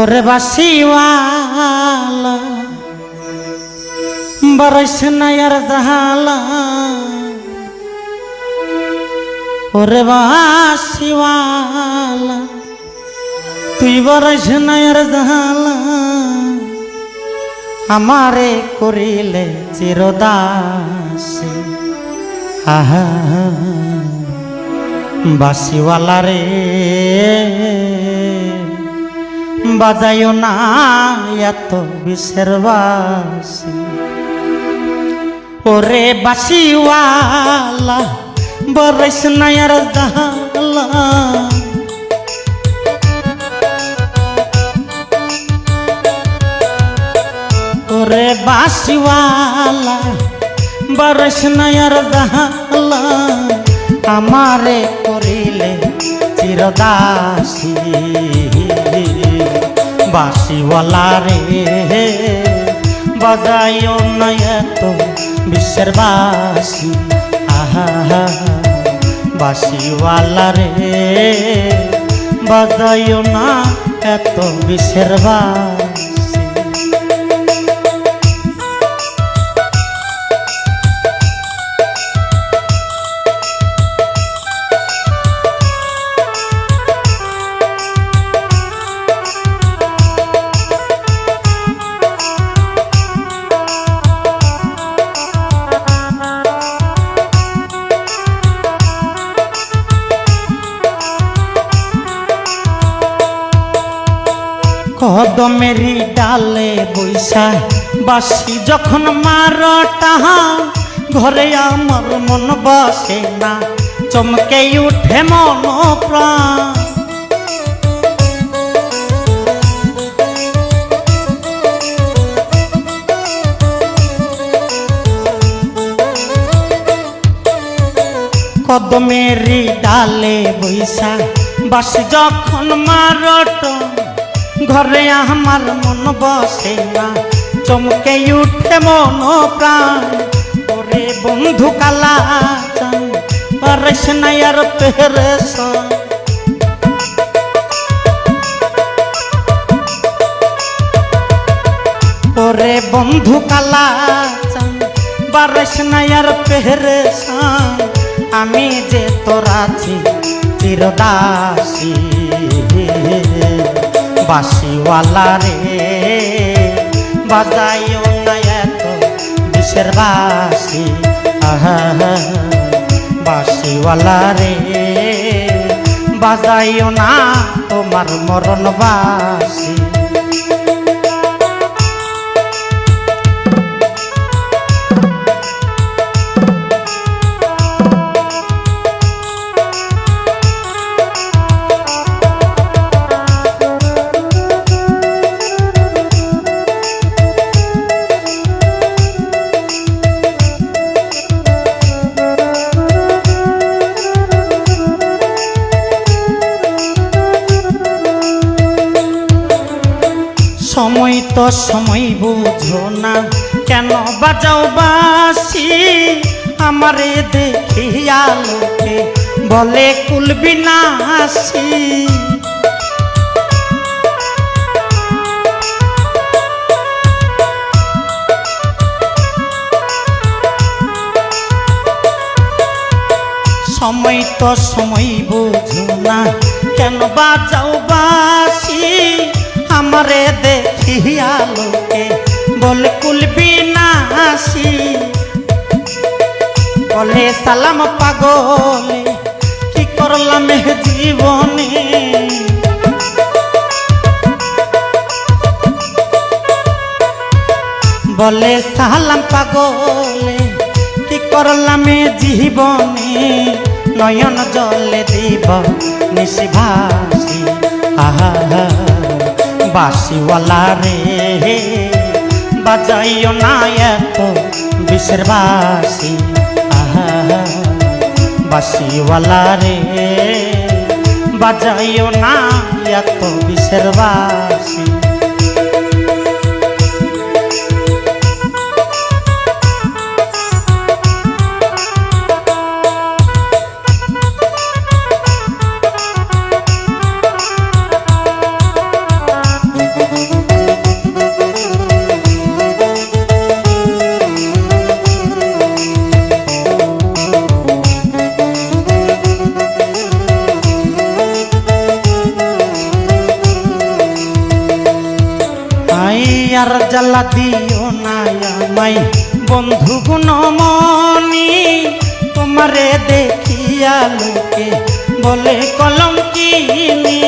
ওরে বাসিওয়ালা বরস নায়ার ওরে তুই বরস নায়ার জাহালা। আমারে করিলে চিরদাসী। আহা, বাসিওয়ালা রে। বাজাইও না, এত বিষের বাসি। ওরে বাসিওয়ালা বরস নায়ার জাহালা। ওরে বাসিওয়ালা বরস নায়ার জাহালা। আমারে করিলে চিরদাসী। বাসিওয়ালা রে। বাজাইও নয় বিশ্বের বাসি। আহা বাসিওয়ালা রে। বাজাইও না এত বিশ্বের বাসি। কদমেরি ডালে বৈশা বাসি যখন মারটা, ঘরে আমার মন বসে না, চমকে উঠে মন প্রাণ কদমেরি ডালে বৈশা বাসি যখন মারট ঘরে আমার মন বসে না। চমকে উঠে মন প্রাণ ওরে বন্ধু কালা পারেস আর পেরেস ওরে বন্ধু কালা বারেস না পেরেস আমি যে তোর চিরদাসী। বাসিওয়ালা রে বাজাইও না এত বিষের বাসি। বাসিওয়ালা রে বাজাইও না তোমার মরণ বাসি। সময় তো সময় বুঝো না, কেন বাজাও বাসি আমারে দেখিয়া লোকে বলে, কুল বিনাশি। সময় তো সময় বুঝো না, কেন বাজাও বাসি আমারে দেখিয়া লোকে বলে কুলবি নাসি বলে, সালাম পাগলে, কি করলাম জীবনে? বলে, সালাম পাগলে, কি করলাম জীবনে? নয়ন জলে দিব নিশিভাসি আহা। বাসিওয়ালা রে বাজাইও না এত বিশের বাসি বাসিওয়ালা রে বাজাইও না এত বিশের বাসি আর জ্বালা দিও না আমায়। বন্ধু গুণমণি, তোমারে দেখিয়া লোকে বলে কলম কিনি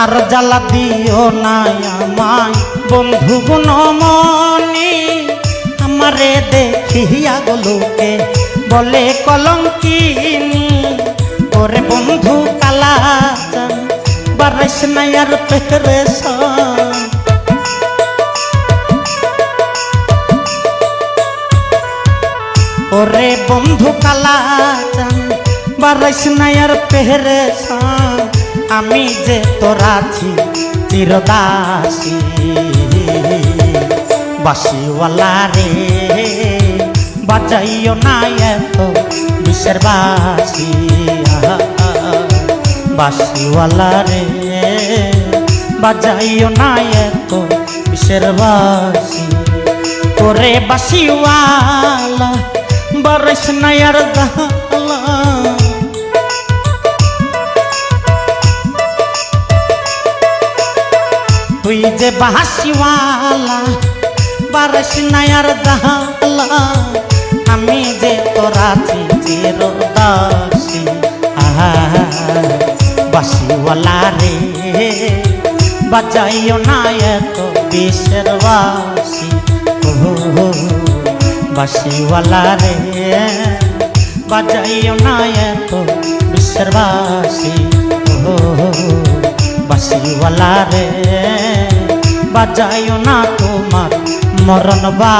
আর জ্বালা দিও না আমায়। বন্ধু গুণমণি দেখিয়া গলোকে বলে কলঙ্কিনি, ওরে বন্ধু কালা বারাইস নাই আর পেরেশান ওরে বন্ধু কালা বারাইস নাই আর পেরেশান আমি যে তোরা আছি চিরদাসী বাসিওয়ালা রে। বাজাইও না এত বিশ্বের বাসি বাসিওয়ালা রে বাজাইও না এত বিশ্বের বাসি তোরে বাসিওয়ালা বরস নয়ার দালা তুই যে বাসিওয়ালা বারস নয়ার দালা আমি যে তোরা চির দাসী। বাসিওয়ালা রে, বাজাইও না এত বিশ্বের বাসি। বাসিওয়ালা রে, বাজাইও না এত বিশ্বের বাসি। বাসিওয়ালা রে, বাজাইও না তোমার মরণ বা